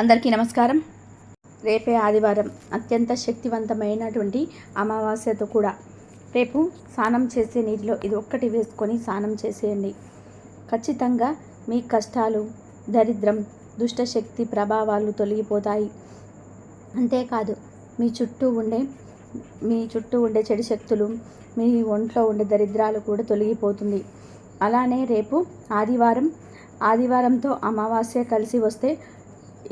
అందరికీ నమస్కారం. రేపే ఆదివారం అత్యంత శక్తివంతమైనటువంటి అమావాస్యతో కూడా రేపు స్నానం చేసే నీటిలో ఇది ఒక్కటి వేసుకొని స్నానం చేసేయండి. ఖచ్చితంగా మీ కష్టాలు దరిద్రం దుష్టశక్తి ప్రభావాలు తొలగిపోతాయి. అంతేకాదు మీ చుట్టూ ఉండే మీ చుట్టూ ఉండే చెడు శక్తులు మీ ఒంట్లో ఉండే దరిద్రాలు కూడా తొలగిపోతుంది. అలానే రేపు ఆదివారం ఆదివారంతో అమావాస్య కలిసి వస్తే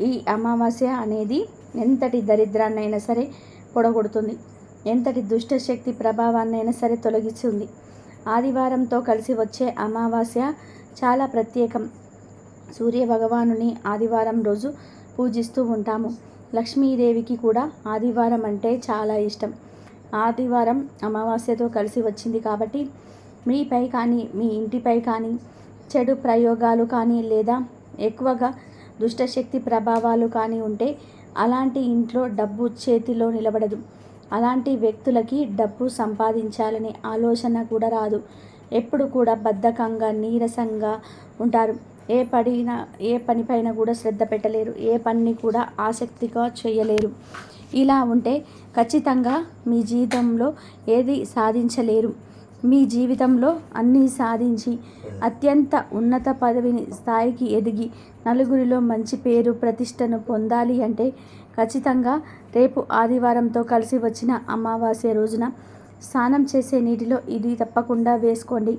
ఈ అమావాస్య అనేది ఎంతటి దరిద్రాన్నైనా సరే పొడగొడుతుంది. ఎంతటి దుష్టశక్తి ప్రభావాన్నైనా సరే తొలగిస్తుంది. ఆదివారంతో కలిసి వచ్చే అమావాస్య చాలా ప్రత్యేకం. సూర్య భగవానుని ఆదివారం రోజు పూజిస్తూ ఉంటాము. లక్ష్మీదేవికి కూడా ఆదివారం అంటే చాలా ఇష్టం. ఆదివారం అమావాస్యతో కలిసి వచ్చింది కాబట్టి మీపై కానీ మీ ఇంటిపై కానీ చెడు ప్రయోగాలు కానీ లేదా ఎక్కువగా దుష్టశక్తి ప్రభావాలు కానీ ఉంటే అలాంటి ఇంట్లో డబ్బు చేతిలో నిలబడదు. అలాంటి వ్యక్తులకి డబ్బు సంపాదించాలనే ఆలోచన కూడా రాదు. ఎప్పుడు కూడా బద్ధకంగా నీరసంగా ఉంటారు. ఏ పడిన ఏ పనిపైన కూడా శ్రద్ధ పెట్టలేరు. ఏ పనిని కూడా ఆసక్తిగా చేయలేరు. ఇలా ఉంటే ఖచ్చితంగా మీ జీవితంలో ఏది సాధించలేరు. మీ జీవితంలో అన్నీ సాధించి అత్యంత ఉన్నత పదవిని స్థాయికి ఎదిగి నలుగురిలో మంచి పేరు ప్రతిష్టను పొందాలి అంటే ఖచ్చితంగా రేపు ఆదివారంతో కలిసి వచ్చిన అమావాస్య రోజున స్నానం చేసే నీటిలో ఇది తప్పకుండా వేసుకోండి.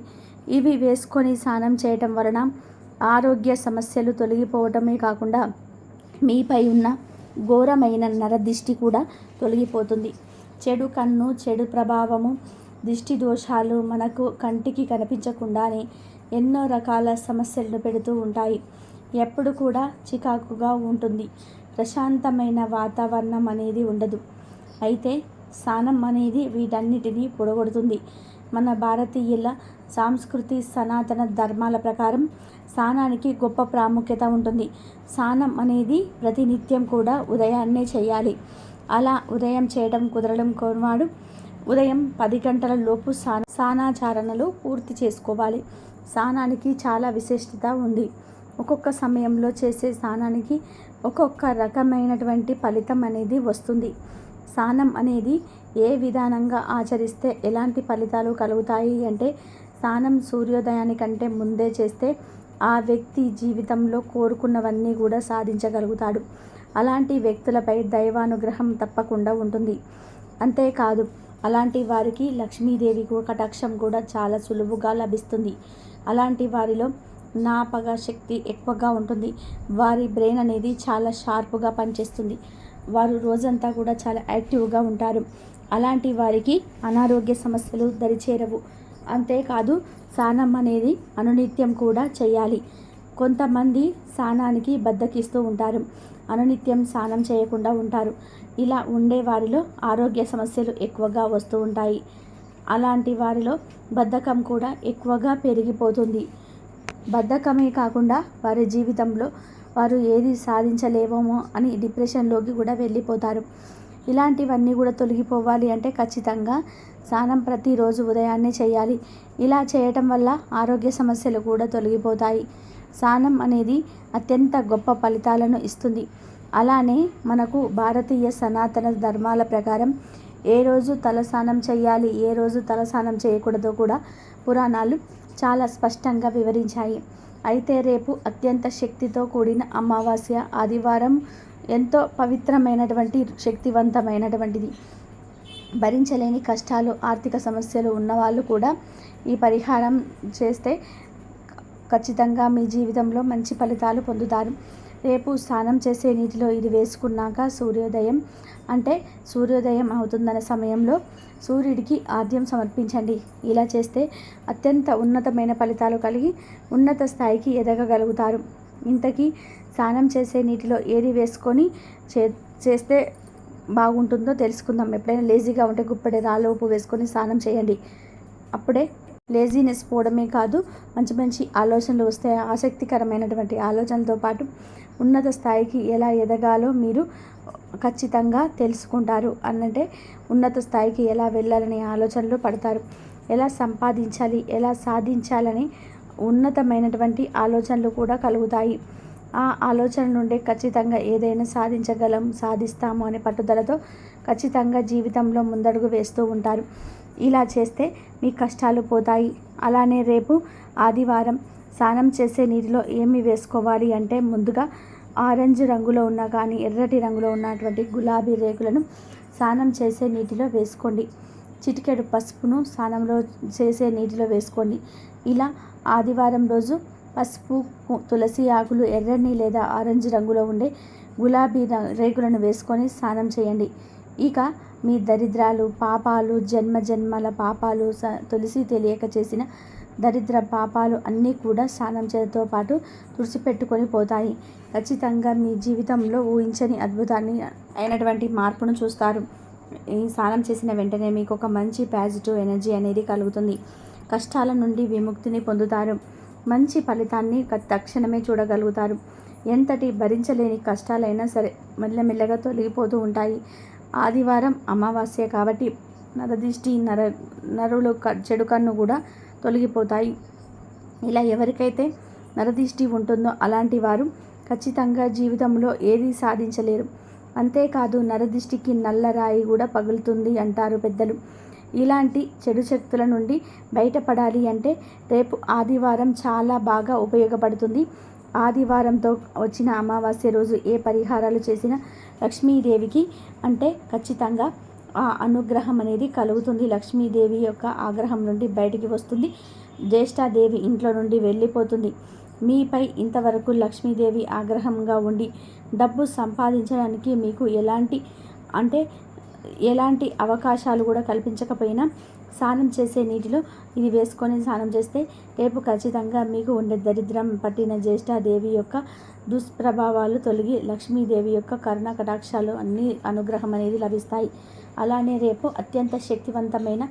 ఇవి వేసుకొని స్నానం చేయటం వలన ఆరోగ్య సమస్యలు తొలగిపోవటమే కాకుండా మీపై ఉన్న ఘోరమైన నరదిష్టి కూడా తొలగిపోతుంది. చెడు కన్ను చెడు ప్రభావము దిష్టి దోషాలు మనకు కంటికి కనిపించకుండానే ఎన్నో రకాల సమస్యలను పెడుతూ ఉంటాయి. ఎప్పుడు కూడా చికాకుగా ఉంటుంది. ప్రశాంతమైన వాతావరణం అనేది ఉండదు. అయితే స్నానం అనేది వీటన్నిటినీ పొడగొడుతుంది. మన భారతీయుల సాంస్కృతి సనాతన ధర్మాల ప్రకారం స్నానానికి గొప్ప ప్రాముఖ్యత ఉంటుంది. స్నానం అనేది ప్రతినిత్యం కూడా ఉదయాన్నే చేయాలి. అలా ఉదయం చేయడం కుదరడం కోరువాడు ఉదయం పది గంటల లోపు సానాచారణలు పూర్తి చేసుకోవాలి. స్నానానికి చాలా విశిష్టత ఉంది. ఒక్కొక్క సమయంలో చేసే స్నానానికి ఒక్కొక్క రకమైనటువంటి ఫలితం అనేది వస్తుంది. స్నానం అనేది ఏ విధానంగా ఆచరిస్తే ఎలాంటి ఫలితాలు కలుగుతాయి అంటే స్నానం సూర్యోదయానికంటే ముందే చేస్తే ఆ వ్యక్తి జీవితంలో కోరుకున్నవన్నీ కూడా సాధించగలుగుతాడు. అలాంటి వ్యక్తులపై దైవానుగ్రహం తప్పకుండా ఉంటుంది. అంతేకాదు అలాంటి వారికి లక్ష్మీదేవి కటాక్షం కూడా చాలా సులువుగా లభిస్తుంది. అలాంటి వారిలో జ్ఞాపక శక్తి ఎక్కువగా ఉంటుంది. వారి బ్రెయిన్ అనేది చాలా షార్ప్గా పనిచేస్తుంది. వారు రోజంతా కూడా చాలా యాక్టివ్గా ఉంటారు. అలాంటి వారికి అనారోగ్య సమస్యలు దరిచేరవు. అంతేకాదు స్నానం అనేది అనునిత్యం కూడా చేయాలి. కొంతమంది స్నానానికి బద్దకిస్తూ ఉంటారు. అనునిత్యం స్నానం చేయకుండా ఉంటారు. ఇలా ఉండే వారిలో ఆరోగ్య సమస్యలు ఎక్కువగా వస్తూ ఉంటాయి. అలాంటి వారిలో బద్ధకం కూడా ఎక్కువగా పెరిగిపోతుంది. బద్ధకమే కాకుండా వారి జీవితంలో వారు ఏది సాధించలేమో అని డిప్రెషన్లోకి కూడా వెళ్ళిపోతారు. ఇలాంటివన్నీ కూడా తొలగిపోవాలి అంటే ఖచ్చితంగా స్నానం ప్రతిరోజు ఉదయాన్నే చేయాలి. ఇలా చేయటం వల్ల ఆరోగ్య సమస్యలు కూడా తొలగిపోతాయి. స్నానం అనేది అత్యంత గొప్ప ఫలితాలను ఇస్తుంది. అలానే మనకు భారతీయ సనాతన ధర్మాల ప్రకారం ఏ రోజు తలస్నానం చేయాలి ఏ రోజు తలస్నానం చేయకూడదో కూడా పురాణాలు చాలా స్పష్టంగా వివరించాయి. అయితే రేపు అత్యంత శక్తితో కూడిన అమావాస్య ఆదివారం ఎంతో పవిత్రమైనటువంటి శక్తివంతమైనటువంటిది. భరించలేని కష్టాలు ఆర్థిక సమస్యలు ఉన్నవాళ్ళు కూడా ఈ పరిహారం చేస్తే ఖచ్చితంగా మీ జీవితంలో మంచి ఫలితాలు పొందుతారు. రేపు స్నానం చేసే నీటిలో ఇది వేసుకున్నాక సూర్యోదయం అంటే సూర్యోదయం అవుతుందన్న సమయంలో సూర్యుడికి ఆద్యం సమర్పించండి. ఇలా చేస్తే అత్యంత ఉన్నతమైన ఫలితాలు కలిగి ఉన్నత స్థాయికి ఎదగగలుగుతారు. ఇంతకీ స్నానం చేసే నీటిలో ఏది వేసుకొని చే చేస్తే బాగుంటుందో తెలుసుకుందాం. ఎప్పుడైనా లేజీగా ఉంటే గుప్పడే రాళ్ళు ఉప్పు వేసుకొని స్నానం చేయండి. అప్పుడే లేజీనెస్ పోవడమే కాదు మంచి మంచి ఆలోచనలు వస్తాయి. ఆసక్తికరమైనటువంటి ఆలోచనలతో పాటు ఉన్నత స్థాయికి ఎలా ఎదగాలో మీరు ఖచ్చితంగా తెలుసుకుంటారు. అన్నంటే ఉన్నత స్థాయికి ఎలా వెళ్ళాలనే ఆలోచనలు పడతారు. ఎలా సంపాదించాలి ఎలా సాధించాలని ఉన్నతమైనటువంటి ఆలోచనలు కూడా కలుగుతాయి. ఆ ఆలోచన నుండి ఖచ్చితంగా ఏదైనా సాధించగలం సాధిస్తాము అనే పట్టుదలతో ఖచ్చితంగా జీవితంలో ముందడుగు వేస్తూ ఉంటారు. ఇలా చేస్తే మీ కష్టాలు పోతాయి. అలానే రేపు ఆదివారం స్నానం చేసే నీటిలో ఏమి వేసుకోవాలి అంటే ముందుగా ఆరెంజ్ రంగులో ఉన్న కానీ ఎర్రటి రంగులో ఉన్నటువంటి గులాబీ రేకులను స్నానం చేసే నీటిలో వేసుకోండి. చిటికెడు పసుపును స్నానంలో చేసే నీటిలో వేసుకోండి. ఇలా ఆదివారం రోజు పసుపు తులసి ఆకులు ఎర్రని లేదా ఆరెంజ్ రంగులో ఉండే గులాబీ రేకులను వేసుకొని స్నానం చేయండి. ఇక మీ దరిద్రాలు పాపాలు జన్మ జన్మల పాపాలు స తులసి తెలియక చేసిన దరిద్ర పాపాలు అన్నీ కూడా స్నానం చేయడంతో పాటు తుడిచిపెట్టుకొని పోతాయి. ఖచ్చితంగా మీ జీవితంలో ఊహించని అద్భుతాన్ని అయినటువంటి మార్పును చూస్తారు. ఈ స్నానం చేసిన వెంటనే మీకు ఒక మంచి పాజిటివ్ ఎనర్జీ అనేది కలుగుతుంది. కష్టాల నుండి విముక్తిని పొందుతారు. మంచి ఫలితాన్ని తక్షణమే చూడగలుగుతారు. ఎంతటి భరించలేని కష్టాలైనా సరే మెల్లమెల్లగా తొలగిపోతూ ఉంటాయి. ఆదివారం అమావాస్య కాబట్టి నరదిష్టి నర నరులు చెడు కన్ను కూడా తొలగిపోతాయి. ఇలా ఎవరికైతే నరదిష్టి ఉంటుందో అలాంటి వారు ఖచ్చితంగా జీవితంలో ఏది సాధించలేరు. అంతేకాదు నరదిష్టికి నల్లరాయి కూడా పగులుతుంది అంటారు పెద్దలు. ఇలాంటి చెడు శక్తుల నుండి బయటపడాలి అంటే రేపు ఆదివారం చాలా బాగా ఉపయోగపడుతుంది. ఆదివారంతో వచ్చిన అమావాస్య రోజు ఏ పరిహారాలు చేసినా లక్ష్మీదేవికి అంటే ఖచ్చితంగా ఆ అనుగ్రహం అనేది కలుగుతుంది. లక్ష్మీదేవి యొక్క ఆగ్రహం నుండి బయటికి వస్తుంది. జ్యేష్ఠాదేవి ఇంట్లో నుండి వెళ్ళిపోతుంది. మీపై ఇంతవరకు లక్ష్మీదేవి ఆగ్రహంగా ఉండి డబ్బు సంపాదించడానికి మీకు ఎలాంటి అంటే ఎలాంటి అవకాశాలు కూడా కల్పించకపోయినా స్నానం చేసే నీటిలో ఇది వేసుకొని స్నానం చేస్తే రేపు ఖచ్చితంగా మీకు ఉండే దరిద్రం పట్టిన జ్యేష్ఠాదేవి యొక్క దుష్ప్రభావాలు తొలగి లక్ష్మీదేవి యొక్క కరుణ కటాక్షాలు అన్ని అనుగ్రహం అనేది లభిస్తాయి. అలానే రేపు అత్యంత శక్తివంతమైన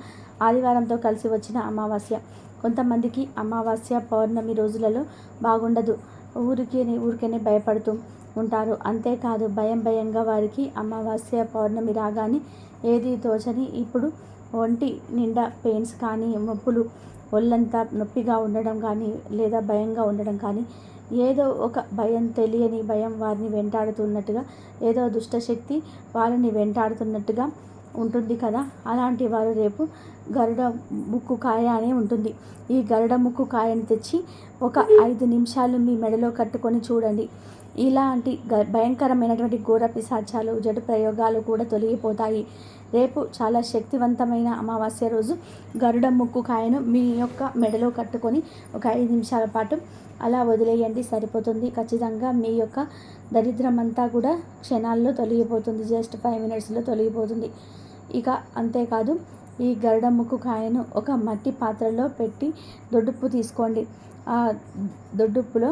ఆదివారంతో కలిసి వచ్చిన అమావాస్య. కొంతమందికి అమావాస్య పౌర్ణమి రోజులలో బాగుండదు. ఊరికి ఊరికనే భయపడుతూ ఉంటారు. అంతేకాదు భయం భయంగా వారికి అమావాస్య పౌర్ణమి రాగానే ఏది తోచని ఇప్పుడు ఒంటి నిండా పెయిన్స్ కానీ నొప్పులు ఒళ్ళంతా నొప్పిగా ఉండడం కానీ లేదా భయంగా ఉండడం కానీ ఏదో ఒక భయం తెలియని భయం వారిని వెంటాడుతున్నట్టుగా ఏదో దుష్టశక్తి వారిని వెంటాడుతున్నట్టుగా ఉంటుంది కదా. అలాంటి వారు రేపు గరుడ ముక్కు కాయ అనే ఉంటుంది. ఈ గరుడ ముక్కు కాయని తెచ్చి ఒక ఐదు నిమిషాలు మీ మెడలో కట్టుకొని చూడండి. ఇలాంటి భయంకరమైనటువంటి ఘోర పిశాచాలు జడు ప్రయోగాలు కూడా తొలగిపోతాయి. రేపు చాలా శక్తివంతమైన అమావాస్య రోజు గరుడ ముక్కు కాయను మీ యొక్క మెడలో కట్టుకొని ఒక ఐదు నిమిషాల పాటు అలా వదిలేయండి సరిపోతుంది. ఖచ్చితంగా మీ యొక్క దరిద్రం అంతా కూడా క్షణాల్లో తొలగిపోతుంది జస్ట్ ఫైవ్ మినిట్స్లో తొలగిపోతుంది. ఇక అంతేకాదు ఈ గరుడ ముక్కు కాయను ఒక మట్టి పాత్రలో పెట్టి దొడ్డుప్పు తీసుకోండి. ఆ దొడ్డుప్పులో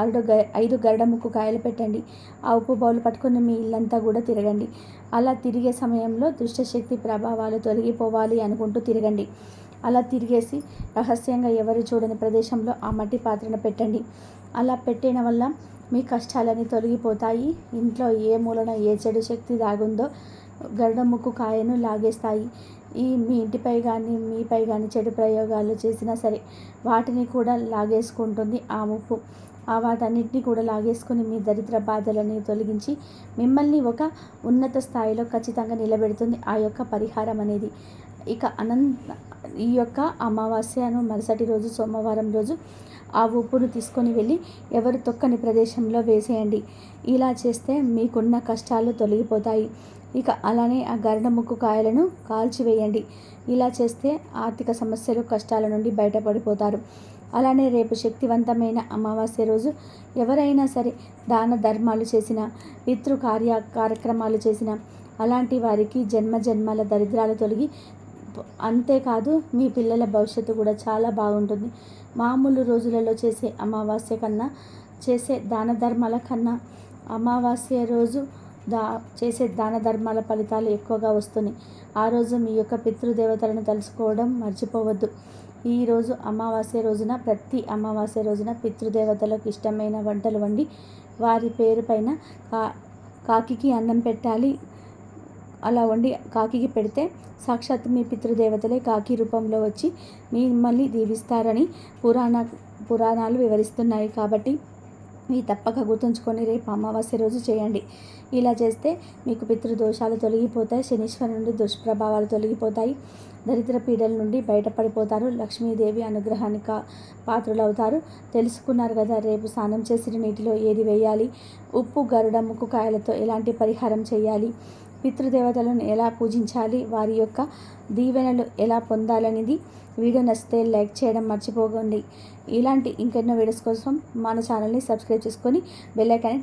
అరడు గ ఐదు గరడ ముక్కు కాయలు పెట్టండి. ఆ ఉప్పు బౌలు పట్టుకుని మీ ఇల్లంతా కూడా తిరగండి. అలా తిరిగే సమయంలో దుష్టశక్తి ప్రభావాలు తొలగిపోవాలి అనుకుంటూ తిరగండి. అలా తిరిగేసి రహస్యంగా ఎవరు చూడని ప్రదేశంలో ఆ మట్టి పాత్రను పెట్టండి. అలా పెట్టిన వల్ల మీ కష్టాలన్నీ తొలగిపోతాయి. ఇంట్లో ఏ మూలన ఏ చెడు శక్తి దాగుందో గరుడ ముక్కు కాయను లాగేస్తాయి. ఈ మీ ఇంటిపై కానీ మీపై కానీ చెడు ప్రయోగాలు చేసినా సరే వాటిని కూడా లాగేసుకుంటుంది ఆ ముప్పు వాటన్నిటిని కూడా లాగేసుకొని మీ దరిద్ర బాధలని తొలగించి మిమ్మల్ని ఒక ఉన్నత స్థాయిలో ఖచ్చితంగా నిలబెడుతుంది. ఆ యొక్క పరిహారం అనేది. ఇక అనంత ఈ యొక్క అమావాస్యను మరుసటి రోజు సోమవారం రోజు ఆ ఉప్పును తీసుకొని వెళ్ళి ఎవరు తొక్కని ప్రదేశంలో వేసేయండి. ఇలా చేస్తే మీకున్న కష్టాలు తొలగిపోతాయి. ఇక అలానే ఆ గరడ ముక్కు కాయలను కాల్చివేయండి. ఇలా చేస్తే ఆర్థిక సమస్యలు కష్టాల నుండి బయటపడిపోతారు. అలానే రేపు శక్తివంతమైన అమావాస్య రోజు ఎవరైనా సరే దాన ధర్మాలు చేసిన పితృ కార్య కార్యక్రమాలు చేసిన అలాంటి వారికి జన్మ జన్మల దరిద్రాలు తొలగి అంతేకాదు మీ పిల్లల భవిష్యత్తు కూడా చాలా బాగుంటుంది. మామూలు రోజులలో చేసే అమావాస్య కన్నా చేసే దాన ధర్మాల కన్నా అమావాస్య రోజు దా చేసే దాన ధర్మాల ఫలితాలు ఎక్కువగా వస్తున్నాయి. ఆ రోజు మీ యొక్క పితృదేవతలను తెలుసుకోవడం మర్చిపోవద్దు. ఈరోజు అమావాస్య రోజున ప్రతి అమావాస్య రోజున పితృదేవతలకు ఇష్టమైన వంటలు వండి వారి పేరు పైన కా కాకికి అన్నం పెట్టాలి. అలా వండి కాకికి పెడితే సాక్షాత్ మీ పితృదేవతలే కాకి రూపంలో వచ్చి మిమ్మల్ని దీవిస్తారని పురాణ పురాణాలు వివరిస్తున్నాయి కాబట్టి ఇవి తప్పక గుర్తుంచుకొని రేపు అమావాస్య రోజు చేయండి. ఇలా చేస్తే మీకు పితృదోషాలు తొలగిపోతాయి శనీశ్వరు నుండి దుష్ప్రభావాలు తొలగిపోతాయి. దరిద్ర పీడల నుండి బయటపడిపోతారు. లక్ష్మీదేవి అనుగ్రహానికి పాత్రులవుతారు. తెలుసుకున్నారు కదా రేపు స్నానం చేసిన నీటిలో ఏది వేయాలి? ఉప్పు గరుడ ముక్కుకాయలతో ఎలాంటి పరిహారం చేయాలి? పితృదేవతలను ఎలా పూజించాలి? వారి యొక్క దీవెనలు ఎలా పొందాలనేది వీడియో నచ్చితే లైక్ చేయడం మర్చిపోకండి. ఇలాంటి ఇంకెన్నో వీడియోస్ కోసం మన ఛానల్ని సబ్స్క్రైబ్ చేసుకొని బెల్లైకాన్ని